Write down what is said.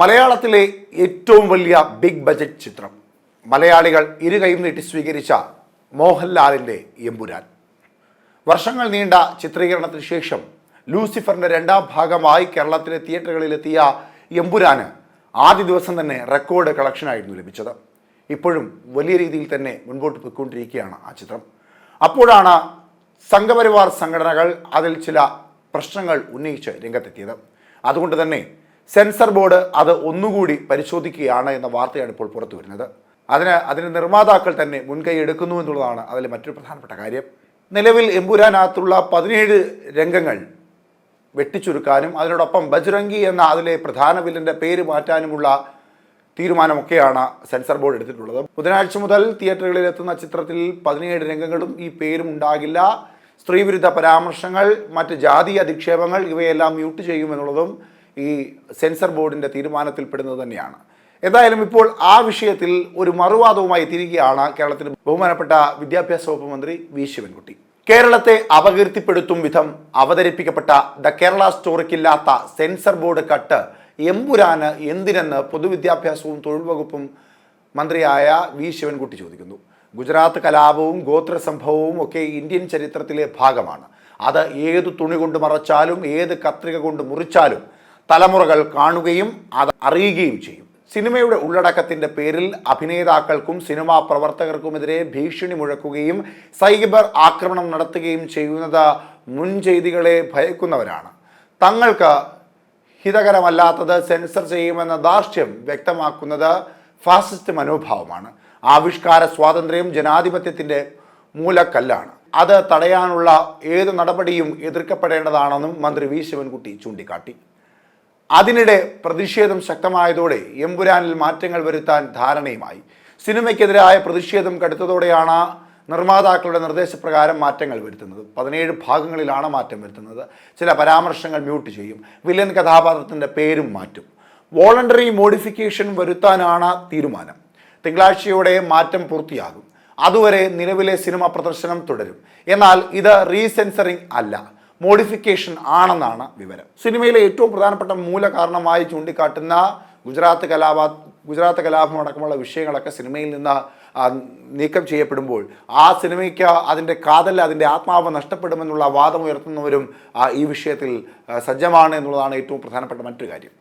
മലയാളത്തിലെ ഏറ്റവും വലിയ ബിഗ് ബജറ്റ് ചിത്രം. മലയാളികൾ ഇരു കൈയും നീട്ടി സ്വീകരിച്ച മോഹൻലാലിന്റെ എമ്പുരാൻ. വർഷങ്ങൾ നീണ്ട ചിത്രീകരണത്തിന് ശേഷം ലൂസിഫറിന്റെ രണ്ടാം ഭാഗമായി കേരളത്തിലെ തിയേറ്ററുകളിലെത്തിയ എമ്പുരാന് ആദ്യ ദിവസം തന്നെ റെക്കോർഡ് കളക്ഷനായിരുന്നു ലഭിച്ചത്. ഇപ്പോഴും വലിയ രീതിയിൽ തന്നെ മുൻപോട്ട് പോയിക്കൊണ്ടിരിക്കുകയാണ് ആ ചിത്രം. അപ്പോഴാണ് സംഘപരിവാർ സംഘടനകൾ അതിൽ ചില പ്രശ്നങ്ങൾ ഉന്നയിച്ച് രംഗത്തെത്തിയത്. അതുകൊണ്ട് തന്നെ സെൻസർ ബോർഡ് അത് ഒന്നുകൂടി പരിശോധിക്കുകയാണ് എന്ന വാർത്തയാണ് ഇപ്പോൾ പുറത്തു വരുന്നത്. അതിന് അതിന് നിർമ്മാതാക്കൾ തന്നെ മുൻകൈ എടുക്കുന്നു എന്നുള്ളതാണ് അതിലെ മറ്റൊരു പ്രധാനപ്പെട്ട കാര്യം. നിലവിൽ എമ്പുരാനകത്തുള്ള പതിനേഴ് രംഗങ്ങൾ വെട്ടിച്ചുരുക്കാനും അതിനോടൊപ്പം ബജ്രംഗി എന്ന അതിലെ പ്രധാന വില്ലന്റെ പേര് മാറ്റാനുമുള്ള തീരുമാനമൊക്കെയാണ് സെൻസർ ബോർഡ് എടുത്തിട്ടുള്ളത്. ബുധനാഴ്ച മുതൽ തിയേറ്ററുകളിൽ എത്തുന്ന ചിത്രത്തിൽ പതിനേഴ് രംഗങ്ങളും ഈ പേരും ഉണ്ടാകില്ല. സ്ത്രീവിരുദ്ധ പരാമർശങ്ങൾ മറ്റ് ജാതി അധിക്ഷേപങ്ങൾ ഇവയെല്ലാം മ്യൂട്ട് ചെയ്യുമെന്നുള്ളതും ഈ സെൻസർ ബോർഡിന്റെ തീരുമാനത്തിൽപ്പെടുന്നത് തന്നെയാണ്. എന്തായാലും ഇപ്പോൾ ആ വിഷയത്തിൽ ഒരു മറുവാദവുമായി എത്തിയിരിക്കുകയാണ് കേരളത്തിന് ബഹുമാനപ്പെട്ട വിദ്യാഭ്യാസ വകുപ്പ് മന്ത്രി വി ശിവൻകുട്ടി. കേരളത്തെ അപകീർത്തിപ്പെടുത്തും വിധം അവതരിപ്പിക്കപ്പെട്ട ദ കേരള സ്റ്റോറിക്കില്ലാത്ത സെൻസർ ബോർഡ് കട്ട് എമ്പുരാന് എന്തിനെന്ന് പൊതുവിദ്യാഭ്യാസവും തൊഴിൽ വകുപ്പും മന്ത്രിയായ വി ശിവൻകുട്ടി ചോദിക്കുന്നു. ഗുജറാത്ത് കലാപവും ഗോത്ര സംഭവവും ഒക്കെ ഇന്ത്യൻ ചരിത്രത്തിലെ ഭാഗമാണ്. അത് ഏത് തുണി കൊണ്ട് മറച്ചാലും ഏത് കത്രിക കൊണ്ട് മുറിച്ചാലും തലമുറകൾ കാണുകയും അത് അറിയുകയും ചെയ്യും. സിനിമയുടെ ഉള്ളടക്കത്തിന്റെ പേരിൽ അഭിനേതാക്കൾക്കും സിനിമാ പ്രവർത്തകർക്കുമെതിരെ ഭീഷണി മുഴക്കുകയും സൈബർ ആക്രമണം നടത്തുകയും ചെയ്യുന്നത് മുൻചെയ്തികളെ ഭയക്കുന്നവരാണ്. തങ്ങൾക്ക് ഹിതകരമല്ലാത്തത് സെൻസർ ചെയ്യുമെന്ന ദാർഷ്ട്യം വ്യക്തമാക്കുന്നത് ഫാസിസ്റ്റ് മനോഭാവമാണ്. ആവിഷ്കാര സ്വാതന്ത്ര്യം ജനാധിപത്യത്തിന്റെ മൂലക്കല്ലാണ്. അത് തടയാനുള്ള ഏത് നടപടിയും എതിർക്കപ്പെടേണ്ടതാണെന്നും മന്ത്രി വി. ശിവൻകുട്ടി ചൂണ്ടിക്കാട്ടി. അതിനിടെ പ്രതിഷേധം ശക്തമായതോടെ എമ്പുരാനിൽ മാറ്റങ്ങൾ വരുത്താൻ ധാരണയുമായി. സിനിമയ്ക്കെതിരായ പ്രതിഷേധം കടുത്തതോടെയാണ് നിർമ്മാതാക്കളുടെ നിർദ്ദേശപ്രകാരം മാറ്റങ്ങൾ വരുത്തുന്നത്. പതിനേഴ് ഭാഗങ്ങളിലാണ് മാറ്റം വരുത്തുന്നത്. ചില പരാമർശങ്ങൾ മ്യൂട്ട് ചെയ്യും. വില്ലൻ കഥാപാത്രത്തിന്റെ പേരും മാറ്റും. വോളണ്ടറി മോഡിഫിക്കേഷൻ വരുത്താനാണ് തീരുമാനം. തിങ്കളാഴ്ചയോടെ മാറ്റം പൂർത്തിയാകും. അതുവരെ നിലവിലെ സിനിമ പ്രദർശനം തുടരും. എന്നാൽ ഇത് റീസെൻസറിംഗ് അല്ല. മോഡിഫിക്കേഷൻ ആണെന്നാണ് വിവരം. സിനിമയിലെ ഏറ്റവും പ്രധാനപ്പെട്ട മൂലകാരണമായി ചൂണ്ടിക്കാട്ടുന്ന ഗുജറാത്ത് കലാപ ഗുജറാത്ത് കലാപം അടക്കമുള്ള വിഷയങ്ങളൊക്കെ സിനിമയിൽ നിന്ന് നീക്കം ചെയ്യപ്പെടുമ്പോൾ ആ സിനിമയ്ക്ക് അതിന്റെ കാതൽ അതിന്റെ ആത്മാവ് നഷ്ടപ്പെടുമെന്നുള്ള വാദം ഉയർത്തുന്നവരും ഈ വിഷയത്തിൽ സജ്ജമാണ് എന്നുള്ളതാണ് ഏറ്റവും പ്രധാനപ്പെട്ട മറ്റൊരു കാര്യം.